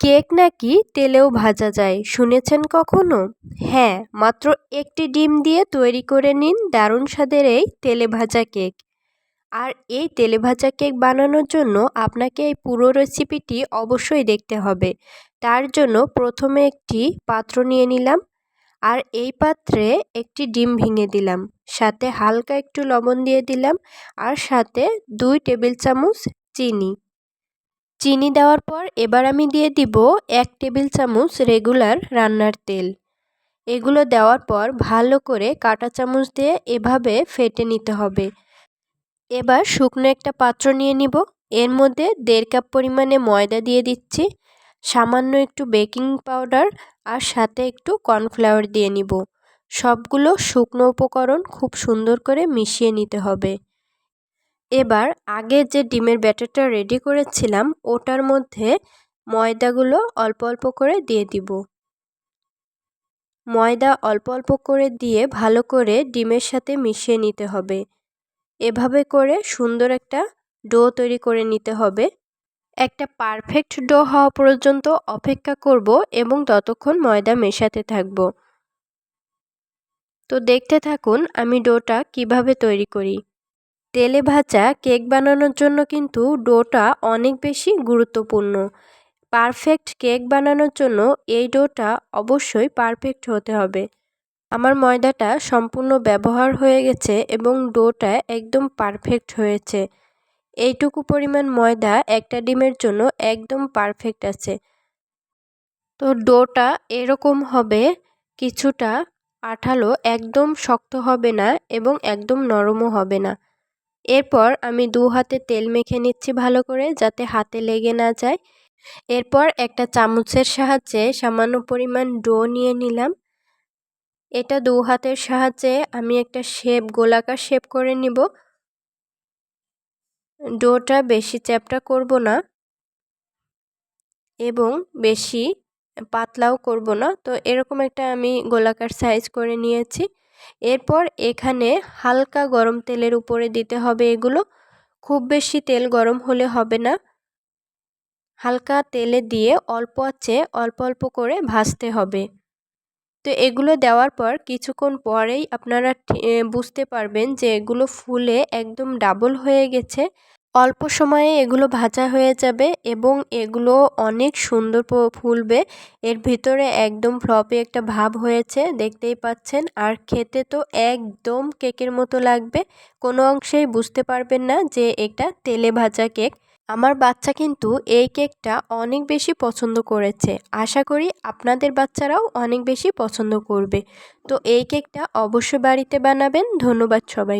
Cake নাকি তেলেও ভাজা যায়, শুনেছেন কখনো? হ্যাঁ মাত্র একটি ডিম দিয়ে তৈরি করে নিন দারুণ স্বাদের এই তেলে ভাজা কেক। আর এই তেলে ভাজা কেক বানানোর জন্য আপনাকে এই পুরো রেসিপিটি অবশ্যই দেখতে হবে। তার জন্য প্রথমে একটি পাত্র নিয়ে নিলাম আর এই পাত্রে একটি ডিম ভেঙে দিলাম। সাথে হালকা একটু লবণ দিয়ে দিলাম আর সাথে দুই টেবিল চামচ চিনি। চিনি দেওয়ার পর এবার আমি দিয়ে দিব এক টেবিল চামচ রেগুলার রান্নার তেল। এগুলো দেওয়ার পর ভালো করে কাটা চামচ দিয়ে এভাবে ফেটে নিতে হবে। এবার শুকনো একটা পাত্র নিয়ে নিব। এর মধ্যে দেড় কাপ পরিমাণে ময়দা দিয়ে দিচ্ছি, সামান্য একটু বেকিং পাউডার আর সাথে একটু কর্নফ্লাওয়ার দিয়ে নিব। সবগুলো শুকনো উপকরণ খুব সুন্দর করে মিশিয়ে নিতে হবে। এবার আগে যে ডিমের ব্যাটারটা রেডি করেছিলাম, ওটার মধ্যে ময়দাগুলো অল্প অল্প করে দিয়ে দিব। ময়দা অল্প অল্প করে দিয়ে ভালো করে ডিমের সাথে মিশিয়ে নিতে হবে। এভাবে করে সুন্দর একটা ডো তৈরি করে নিতে হবে। একটা পারফেক্ট ডো হওয়া পর্যন্ত অপেক্ষা করব এবং ততক্ষণ ময়দা মেশাতে থাকব। তো দেখতে থাকুন আমি ডোটা কীভাবে তৈরি করি। তেলে ভাজা কেক বানানোর জন্য কিন্তু ডোটা অনেক বেশি গুরুত্বপূর্ণ। পারফেক্ট কেক বানানোর জন্য এই ডোটা অবশ্যই পারফেক্ট হতে হবে। আমার ময়দাটা সম্পূর্ণ ব্যবহার হয়ে গেছে এবং ডোটা একদম পারফেক্ট হয়েছে। এইটুকু পরিমাণ ময়দা একটা ডিমের জন্য একদম পারফেক্ট আছে। তো ডোটা এরকম হবে, কিছুটা আঠালো একদম শক্ত হবে না এবং একদম নরমও হবে না। এরপর আমি দু হাতে তেল মেখে নিচ্ছি ভালো করে যাতে হাতে লেগে না যায়। এরপর একটা চামচের সাহায্যে সামান্য পরিমাণ ডো নিয়ে নিলাম। এটা দু হাতের সাহায্যে আমি একটা শেপ, গোলাকার শেপ করে নিব। ডোটা বেশি চ্যাপটা করব না এবং বেশি পাতলাও করব না। তো এরকম একটা আমি গোলাকার সাইজ করে নিয়েছি। এরপর এখানে হালকা গরম তেলের উপরে দিতে হবে এগুলো। খুব বেশি তেল গরম হলে হবে না। হালকা তেলে দিয়ে অল্প আছে, অল্প অল্প করে ভাজতে হবে। তো এগুলো দেওয়ার পর কিছুক্ষণ পরেই আপনারা বুঝতে পারবেন যে এগুলো ফুলে একদম ডাবল হয়ে গেছে। অল্প সময়ে এগুলো ভাজা হয়ে যাবে এবং এগুলো অনেক সুন্দর ফুলবে। এর ভিতরে একদম ফ্লপে একটা ভাব হয়েছে, দেখতেই পাচ্ছেন। আর খেতে তো একদম কেকের মতো লাগবে। কোনো অংশেই বুঝতে পারবেন না যে এটা তেলে ভাজা কেক। আমার বাচ্চা কিন্তু এই কেকটা অনেক বেশি পছন্দ করেছে। আশা করি আপনাদের বাচ্চারাও অনেক বেশি পছন্দ করবে। তো এই কেকটা অবশ্যই বাড়িতে বানাবেন। ধন্যবাদ সবাই